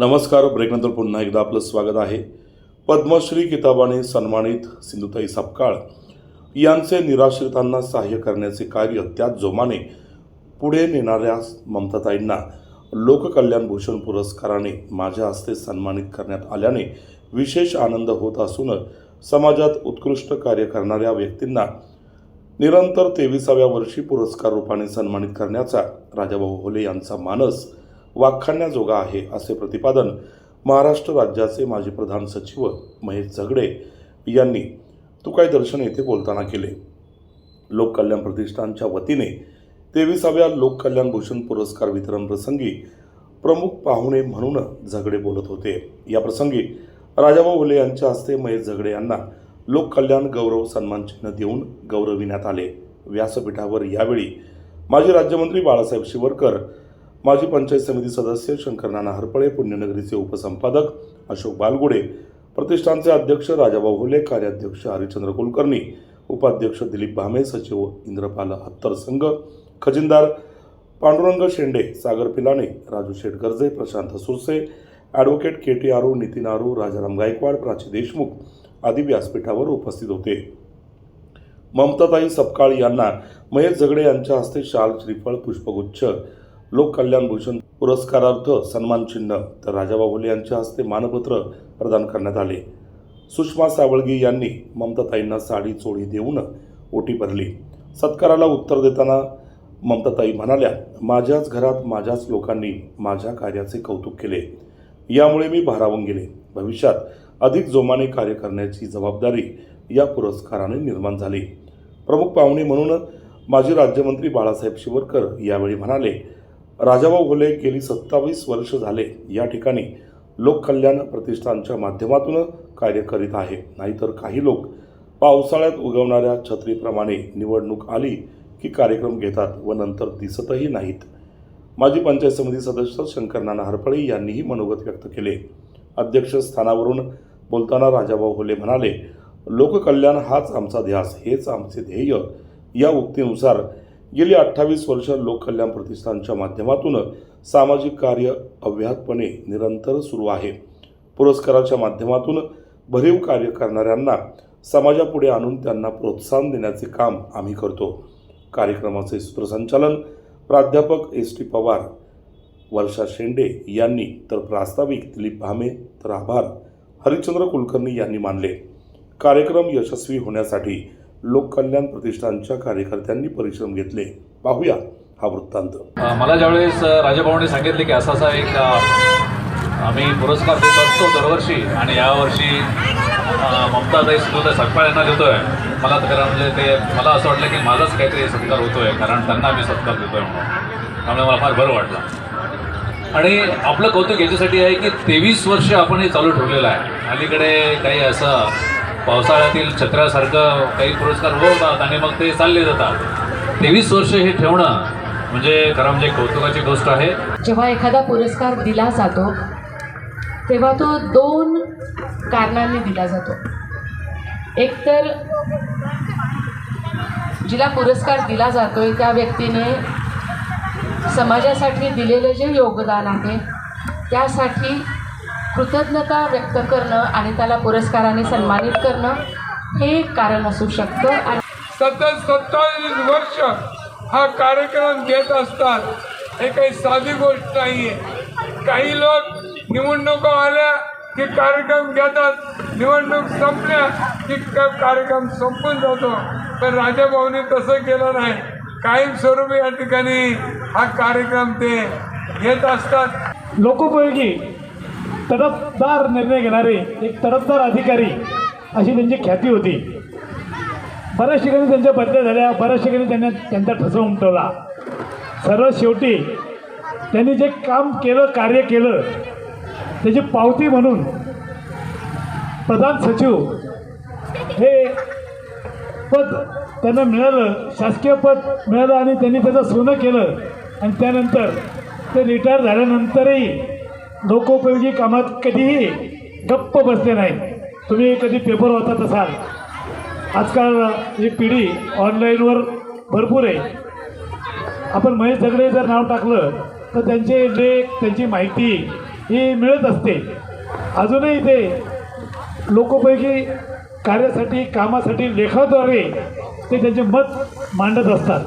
नमस्कार ब्रेकनंतर पुन्हा एकदा आपलं स्वागत आहे. पद्मश्री किताबाने सन्मानित सिंधुताई सपकाळ यांचे निराश्रितांना सहाय्य करण्याचे कार्य त्याच जोमाने पुढे नेणाऱ्या ममताताईंना लोककल्याण भूषण पुरस्काराने माझ्या हस्ते सन्मानित करण्यात आल्याने विशेष आनंद होत असून समाजात उत्कृष्ट कार्य करणाऱ्या व्यक्तींना निरंतर तेविसाव्या वर्षी पुरस्कार रूपाने सन्मानित करण्याचा राजाभाऊ होले यांचा मानस वाखाणण्याजोगा आहे असे प्रतिपादन महाराष्ट्र राज्याचे माजी प्रधान सचिव महेश झगडे यांनी तुकाई दर्शन येथे बोलताना केले. लोककल्याण प्रतिष्ठानच्या वतीने तेविसाव्या लोककल्याण भूषण पुरस्कार वितरण प्रसंगी प्रमुख पाहुणे म्हणून झगडे बोलत होते. या प्रसंगी राजाभाऊ भुले यांच्या हस्ते महेश झगडे यांना लोककल्याण गौरव सन्मान चिन्ह देऊन गौरविण्यात आले. व्यासपीठावर यावेळी माजी राज्यमंत्री बाळासाहेब शिवरकर माजी पंचायत समिती सदस्य शंकरनाना हरपळे पुण्यनगरीचे उपसंपादक अशोक बालगुडे प्रतिष्ठानचे अध्यक्ष राजाभाऊ होले कार्याध्यक्ष हरिचंद्र कुलकर्णी उपाध्यक्ष दिलीप भामे सचिव इंद्रपाल हत्तर संघ खजिनदार Pandurang Shende Sagar Pilane Raju Sheth Garje Prashant Surse advocate K T Aru Nitin Aru Rajaram Gaikwad Prachi Deshmukh आदी व्यासपीठावर उपस्थित होते. ममताताई सपकाळ यांना महेश झगडे यांच्या हस्ते शाल श्रीफळ पुष्पगुच्छ लोककल्याण भूषण पुरस्कारार्थ सन्मान चिन्ह तर राजाभाऊ हुले यांच्या हस्ते मानपत्र प्रदान करण्यात आले. सुषमा सावळगी यांनी ममताताईंना साडी चोळी देऊन ओटी भरली. सत्काराला उत्तर देताना ममताताई म्हणाल्या माझ्याच घरात माझ्याच लोकांनी माझ्या कार्याचे कौतुक केले. यामुळे मी भारावून गेले. भविष्यात अधिक जोमाने कार्य करण्याची जबाबदारी या पुरस्काराने निर्माण झाली. प्रमुख पाहुणे म्हणून माजी राज्यमंत्री बाळासाहेब शिवरकर यावेळी म्हणाले राजाभाऊ घोले गेली सत्तावीस वर्ष झाले. या ठिकाणी लोककल्याण प्रतिष्ठानच्या माध्यमातून कार्य करीत आहे. नाहीतर काही लोक पावसाळ्यात उगवणाऱ्या छत्रीप्रमाणे निवडणूक आली की कार्यक्रम घेतात व नंतर दिसतही नाहीत. माजी पंचायत समिती सदस्य शंकरनाना हरपळे यांनीही मनोगत व्यक्त केले. अध्यक्षस्थानावरून बोलताना राजाभाऊ होले म्हणाले लोककल्याण हाच आमचा ध्यास हेच आमचे ध्येय. या उक्तीनुसार गेली अठ्ठावीस वर्ष लोककल्याण प्रतिष्ठानच्या माध्यमातून सामाजिक कार्य अव्याहतपणे निरंतर सुरू आहे. पुरस्काराच्या माध्यमातून भरीव कार्य करणाऱ्यांना समाजापुढे आणून त्यांना प्रोत्साहन देण्याचे काम आम्ही करतो. कार्यक्रमाचे सूत्रसंचालन प्राध्यापक एस टी पवार वर्षा शेंडे यांनी तर प्रास्ताविक दिलीप भामे तर आभार हरिश्चंद्र कुलकर्णी यांनी मानले. कार्यक्रम यशस्वी होण्यासाठी लोककल्याण प्रतिष्ठानच्या कार्यकर्त्यांनी परिश्रम घेतले. पाहूया हा वृत्तांत. मला ज्यावेळेस अ, राजाभाऊने सांगितले की असा असा एक आम्ही पुरस्कार देत असतो दरवर्षी आणि यावर्षी ममताताई सुद्धा सटपाळ यांना देतोय. मला तर खरं म्हणजे ते मला असं वाटलं की माझाच काहीतरी सत्कार होतोय कारण त्यांना मी सत्कार देतोय म्हणून. त्यामुळे मला फार बरं वाटलं. आणि आपलं कौतुक याच्यासाठी आहे की तेवीस वर्ष आपण हे चालू ठेवलेलं आहे. अलीकडे काही असं पावसाळ्यातील छत्रासारखं काही पुरस्कार होतात आणि मग ते चालले जातात. तेवीस वर्ष हे ठेवणं म्हणजे खरं म्हणजे कौतुकाची गोष्ट आहे. जेव्हा एखादा पुरस्कार दिला जातो तेव्हा तो दोन कारणांनी दिला जातो. एक तर जिला पुरस्कार दिला जातोय त्या व्यक्तीने समाजासाठी दिलेले जे योगदान आहे त्यासाठी कृतज्ञता व्यक्त करणं आणि त्याला पुरस्काराने सन्मानित करणं हे एक कारण असू शकतं. आणि सतत सत्तावीस वर्ष हा कार्यक्रम घेत असतात. हे काही साधी गोष्ट नाही आहे काही लोक निवडणुका आल्या की कार्यक्रम घेतात. निवडणूक संपल्या की क- कार्यक्रम संपून जातो. पण राजाभाऊनी तसं केलं नाही. कायमस्वरूपी या ठिकाणी हा कार्यक्रम ते घेत असतात. लोकोपयोगी तडफदार निर्णय घेणारे एक तडफदार अधिकारी अशी त्यांची ख्याती होती. बऱ्याच ठिकाणी त्यांच्या बदल्या झाल्या बऱ्याच ठिकाणी त्यांना त्यांचा ठसा उमटवला. सर्व शेवटी त्यांनी जे काम केलं कार्य केलं त्याची पावती म्हणून प्रधान सचिव हे पद त्यांना मिळालं शासकीय पद मिळालं आणि त्यांनी त्याचं सोनं केलं. आणि त्यानंतर ते रिटायर झाल्यानंतरही लोकोपयोगी कामात कधीही गप्प बसले नाही तुम्ही कधी पेपर वाचत असाल. आजकाल ही पिढी ऑनलाईनवर भरपूर आहे. आपण महेश झगडे जर नाव टाकलं तर त्यांचे लेख त्यांची माहिती ही मिळत असते. अजूनही ते लोकोपयोगी कार्यासाठी कामासाठी लेखाद्वारे ते त्यांचे मत मांडत असतात.